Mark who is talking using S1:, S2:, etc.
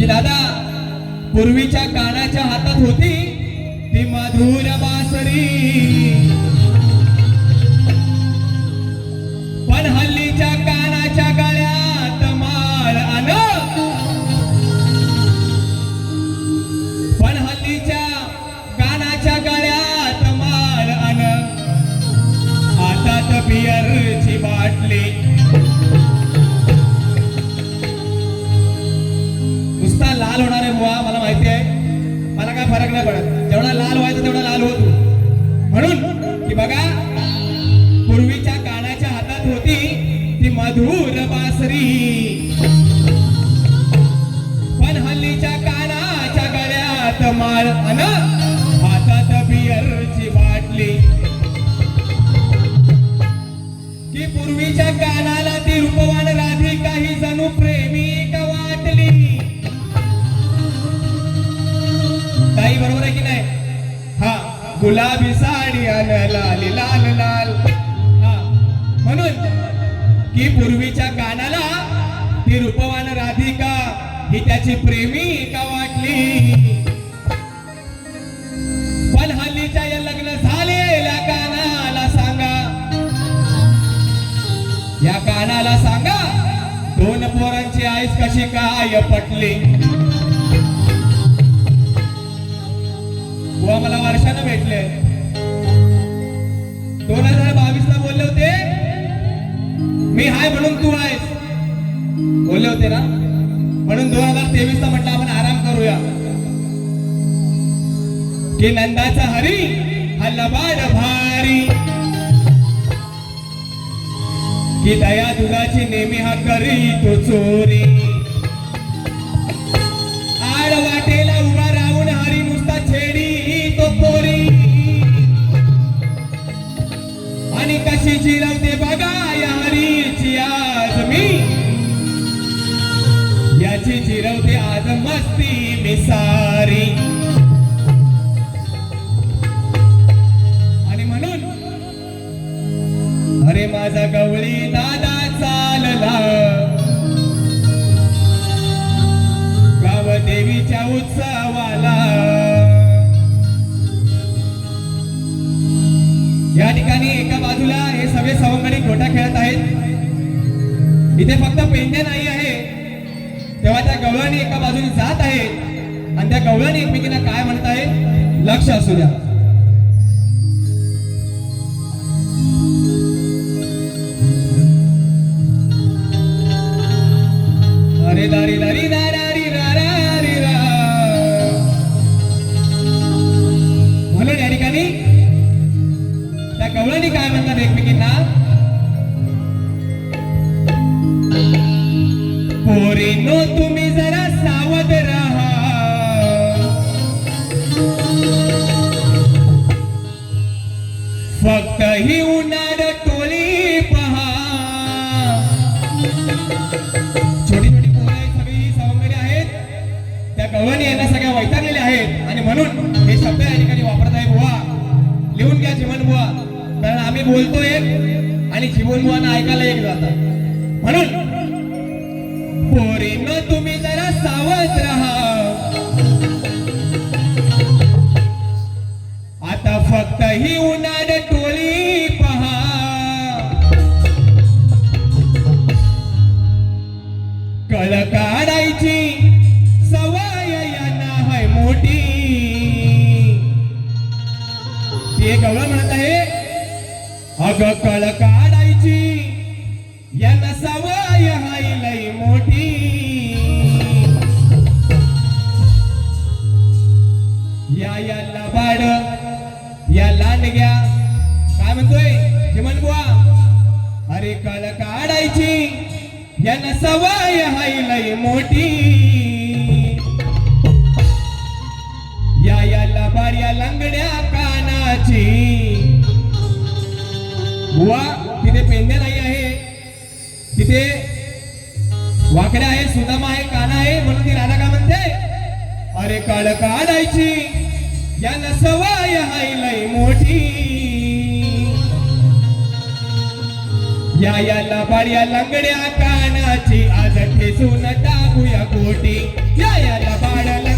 S1: की दादा पूर्वीच्या कानाच्या हातात होती ती मधुर बासरी. माहिती आहे. मला काय फरक नाही पडत. जेवढा लाल व्हायचा तेवढा लाल होतो. म्हणून की बघा पूर्वीच्या कानाच्या हातात होती ती मधुर बासरी. पण हल्लीच्या कानाच्या गळ्यात माळ अन हातात बियरची बाटली. की पूर्वीच्या कानात आहे की नाही? हा गुलाबी साडी अन लाल लाल लाल. हा म्हणून की पूर्वीच्या कानाला ती रूपवान राधिका ही त्याची प्रेमिका वाटली? पण हल्लीच्या या लग्न झालेल्या कानाला सांगा. या कानाला सांगा दोन पोरांची आईस कशी काय पटली? भेटले दोन हजार बावीस ला बोलले होते. मी हाय म्हणून तू आहेस. बोलले होते ना? म्हणून दोन हजार तेवीस ला म्हटलं आपण आराम करूया. की नंदाचा हरी हा लबाड भारी. की दया दुधाची नेहमी हा करी तो चोरी. कशी जिरवते बघा या हरीची आज मी. याची जिरवते आज मस्ती मी सारी. आणि म्हणून अरे माझा गवळी या ठिकाणी एका बाजूला हे सगळे सवंगडी खोटा खेळत आहेत. इथे फक्त पेंड्या नाही आहे. तेव्हा त्या गवळणी एका बाजूने जात आहे आणि त्या गवळणी एकमेकींना काय म्हणत आहे लक्ष असू द्या. फक्त ही उन्हाळ टोली पहा. छोटी छोटी पोरं आहेत सगळी सवंगडी आहेत. त्या गवळणी यांना सगळ्या वैतागलेल्या आहेत. आणि म्हणून हे शब्द या ठिकाणी वापरत आहे बुवा. लिहून घ्या जीवन बुवा. कारण आम्ही बोलतोय आणि जीवन बुवांना ऐकायला एक जातात म्हणून पोरीनं तुम्ही जरा सावध फक्त ही उन्हाळ टोळी पहा. कळ काढायची सवय यांना हाय मोठी. ते गवळ म्हणत आहे अग कळ काढायची यांना सवय हाय लई मोठी. या यांना बाड या घ्या. काय म्हणतोय? जेमन बुवा. अरे काल काढायची. यांना सवय हाय लय मोठी. या याला बार्या लंगड्या कानाची. बुवा तिथे पेंद्या नाही आहे. तिथे वाकड्या आहे सुदामा आहे काना आहे म्हणून ती राधा का म्हणते? अरे काळ काढायची. याला सवाय हाय लय मोठी. या याला बाळ्या लंगड्या कानाची आज ठेसून टाकूया कोटी या याला बाळाला